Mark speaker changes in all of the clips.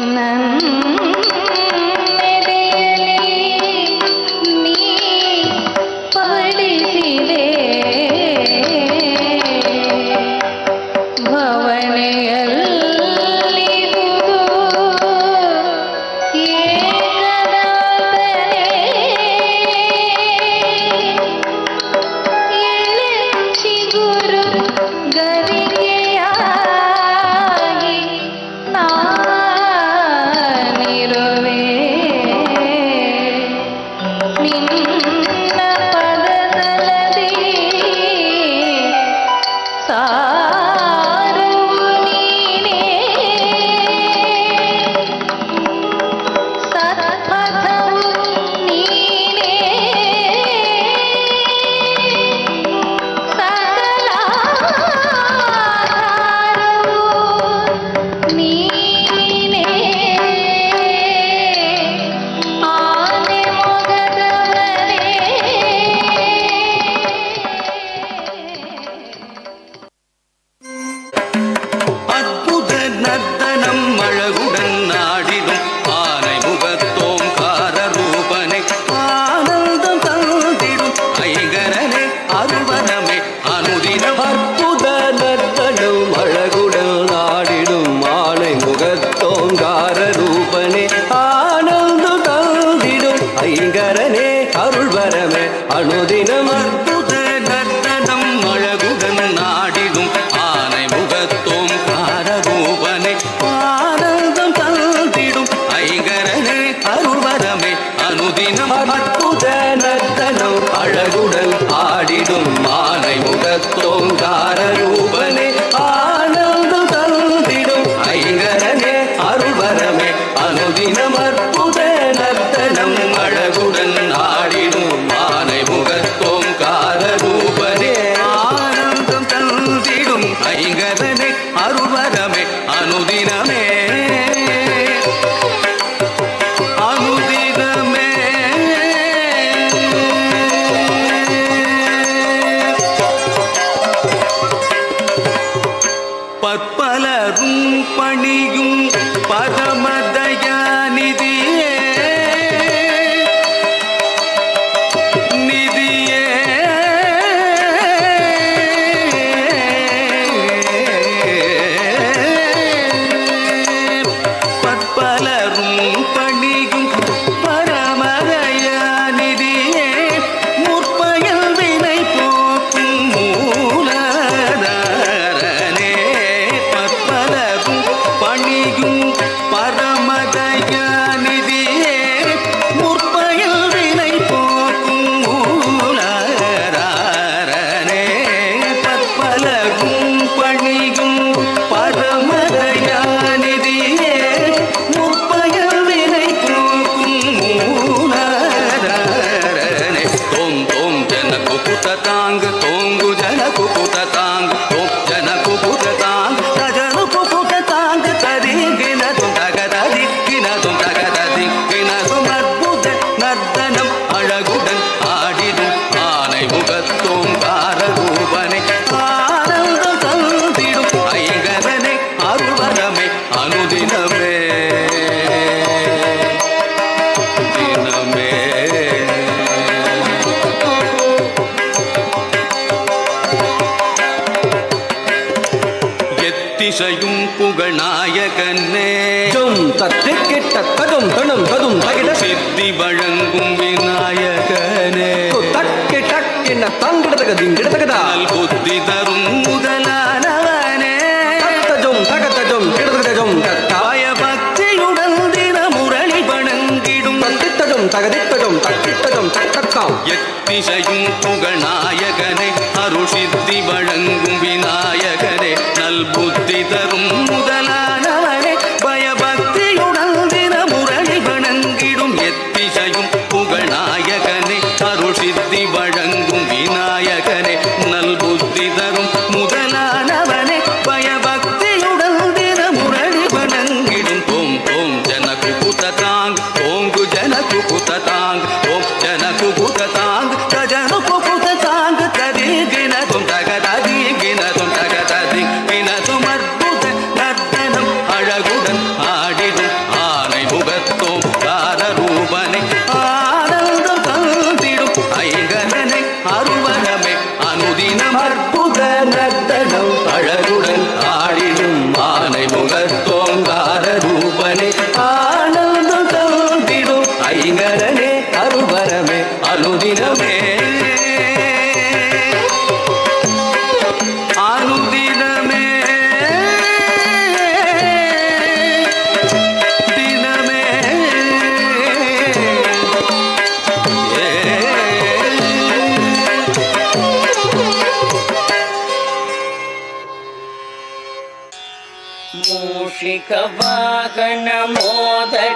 Speaker 1: ನನ್ನ
Speaker 2: அற்புத நத்தனம் அழகுடன்
Speaker 3: ஆடிடும் மாலை முகத்தோங்காரரும்
Speaker 2: தகதிப்பதும் தட்டிப்பதும் தட்டக்காம்.
Speaker 3: எத்திசையும் புகநாயகனை அருள் சித்தி வழ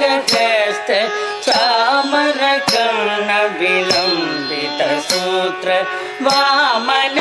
Speaker 4: ప్రకటేస్తే చామర కర్ణ విలంబిత సూత్ర వామన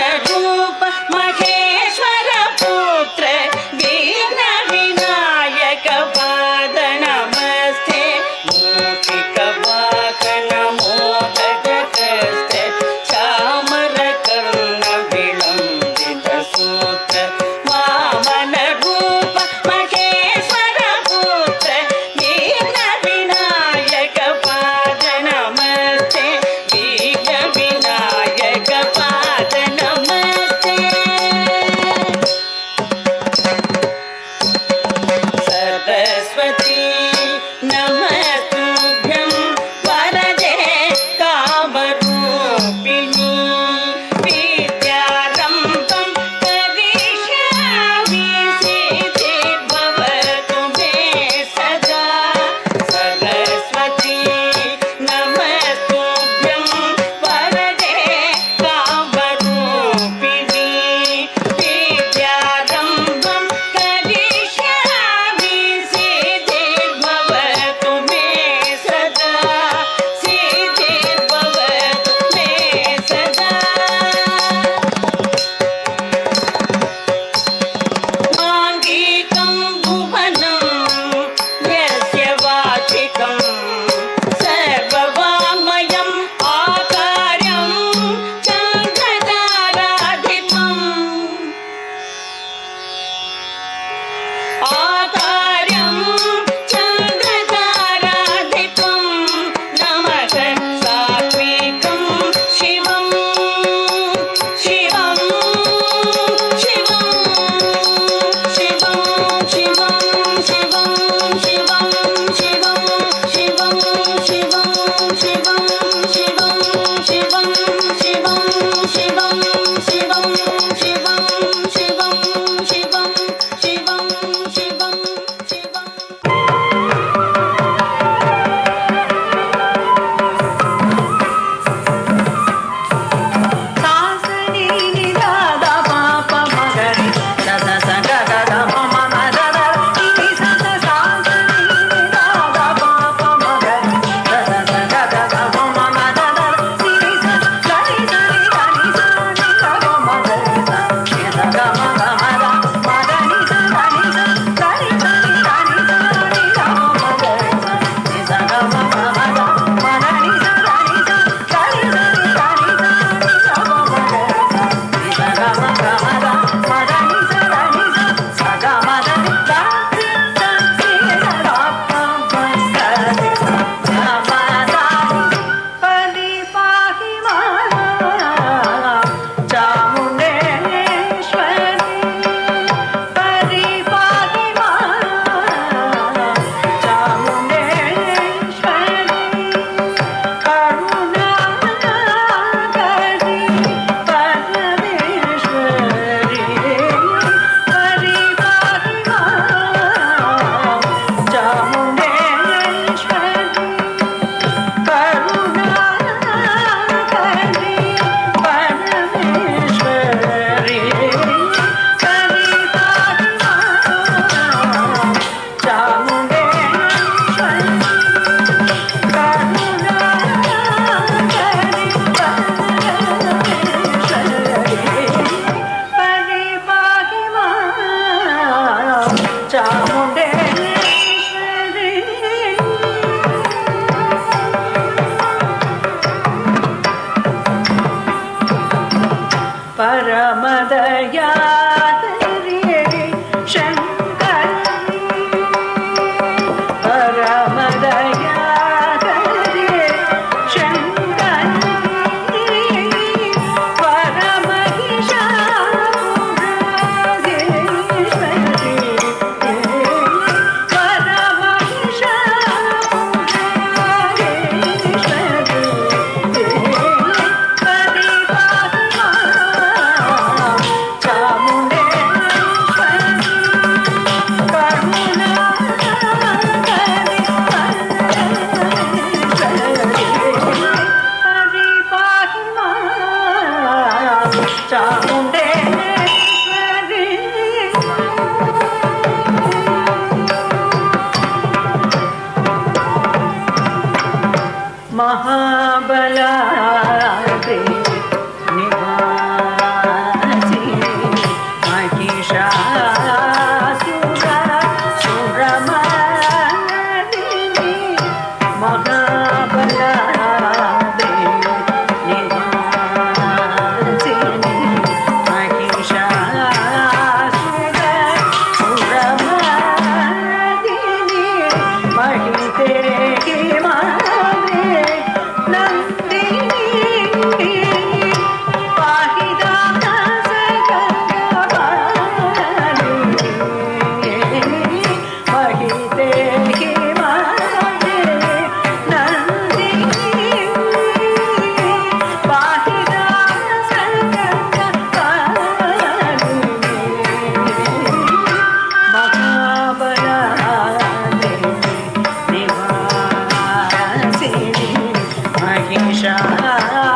Speaker 5: 山。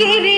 Speaker 5: ಗಿರಿ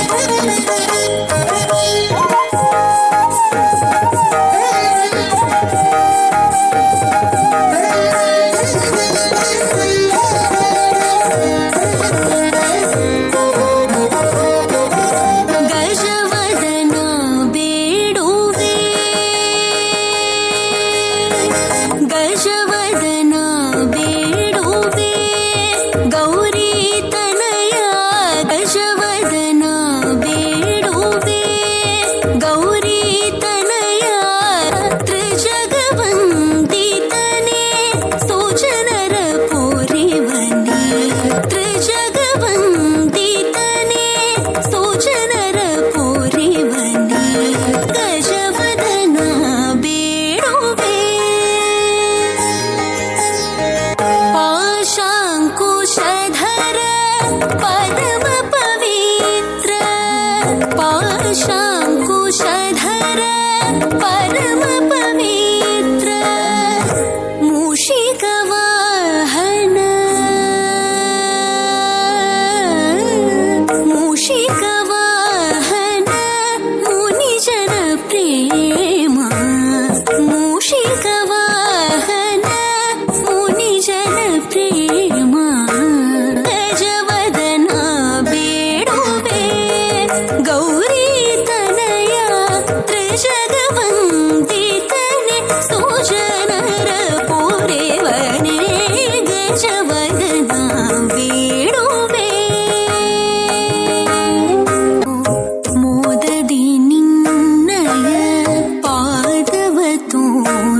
Speaker 5: Thank you.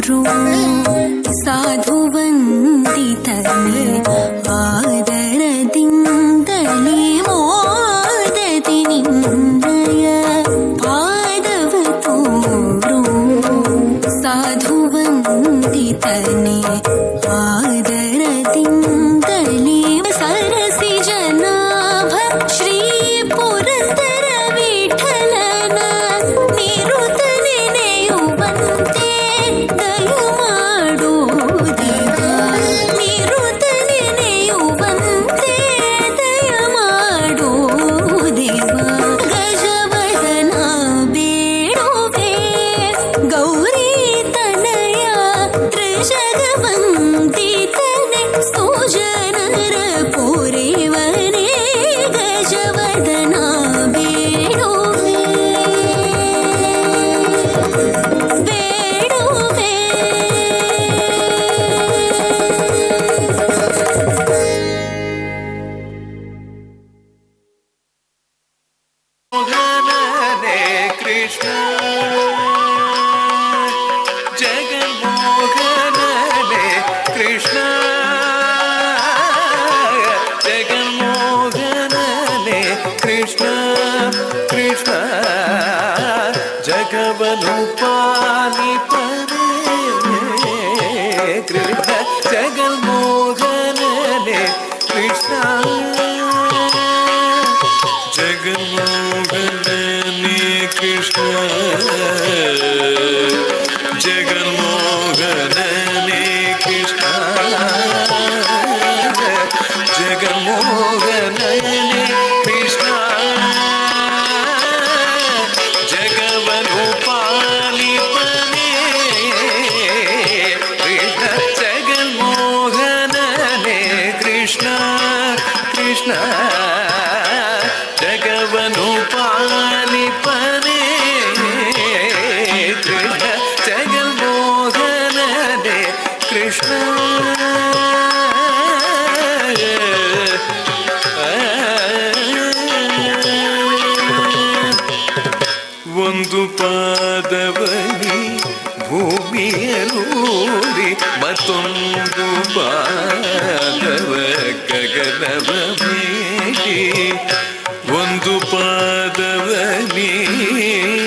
Speaker 6: 中。
Speaker 7: la நீ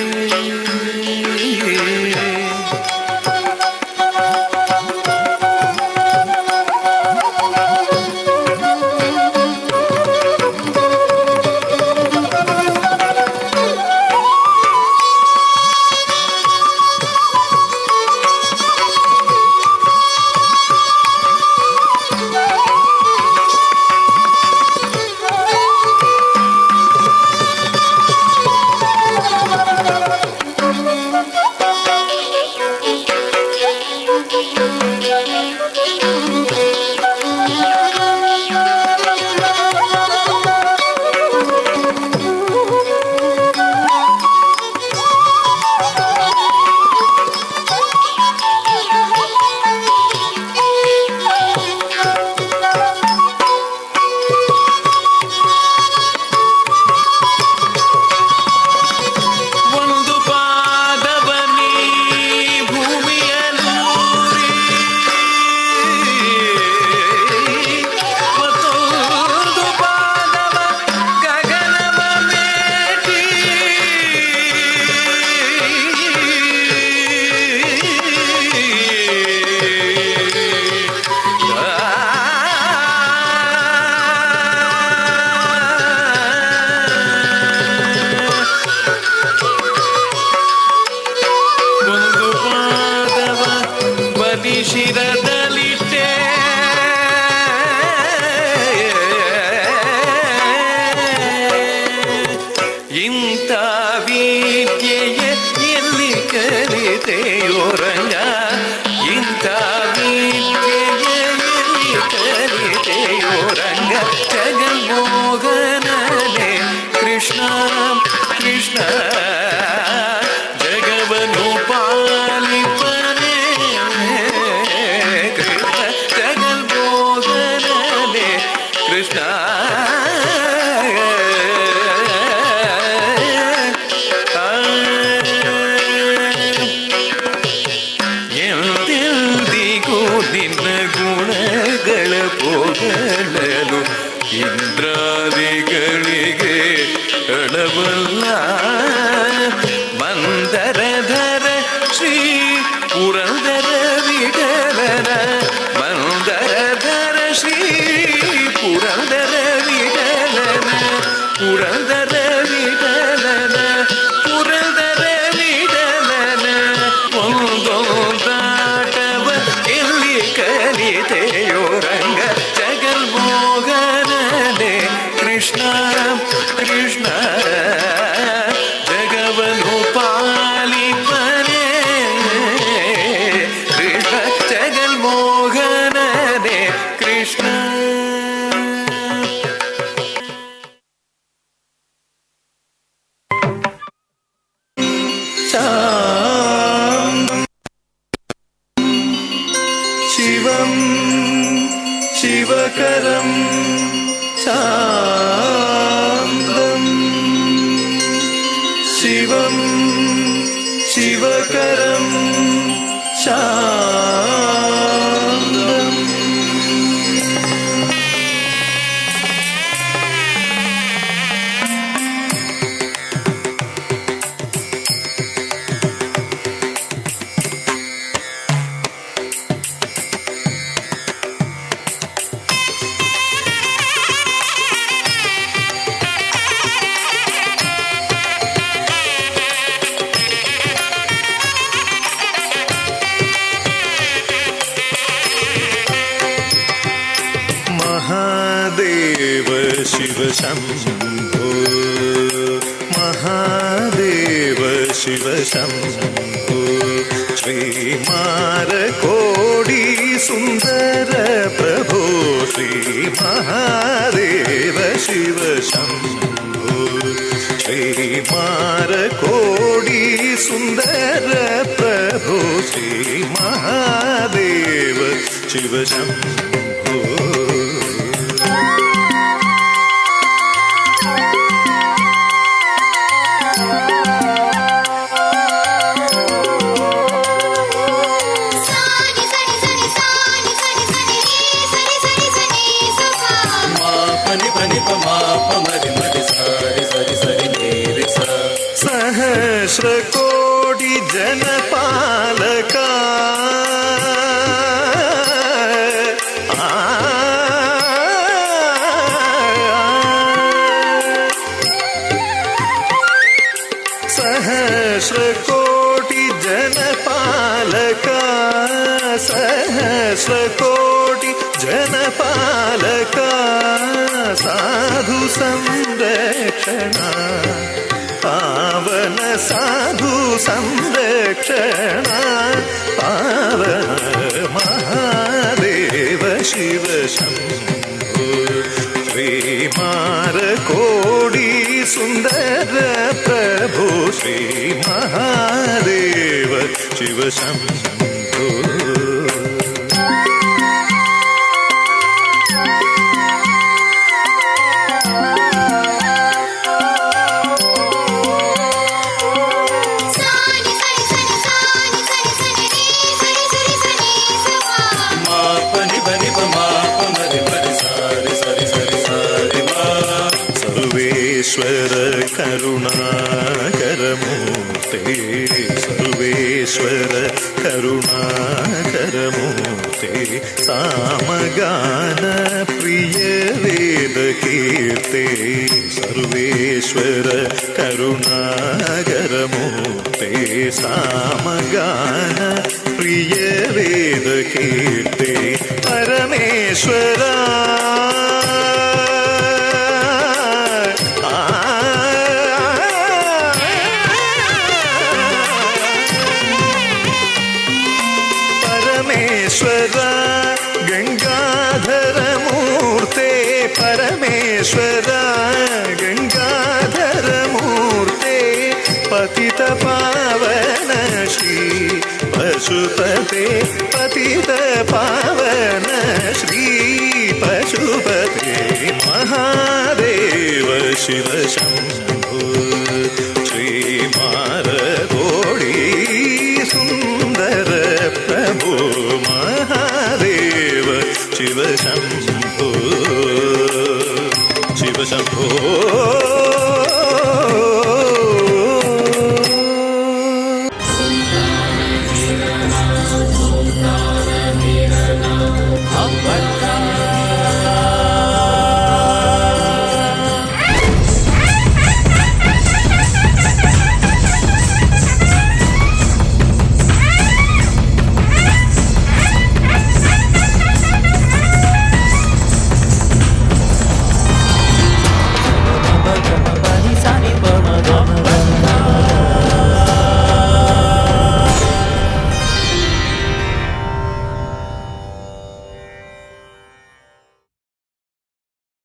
Speaker 7: Yeah.
Speaker 8: श्री महादेव शिव शंभु। സംരക്ഷണ പാവന സാധു സംരക്ഷണ പാവന മഹാദേവ ശിവ ശംഭു ശ്രീമാര കോടി സുന്ദര പ്രഭു ശ്രീ മഹാദേവ ശിവ ശംഭു. ശങ്കര കരുണാകരമൂർത്തി സാമഗാന പ്രിയ വേദ കീർത്തി സർവേശ്വര കരുണാകരമൂർത്തി സാമഗാന പ്രിയ വേദ കീർത്തി പരമേശ്വരാ. പശുപതേ പതിത പാവന ശ്രീ പശുപതേ മഹാദേവ ശിവ ശംഭ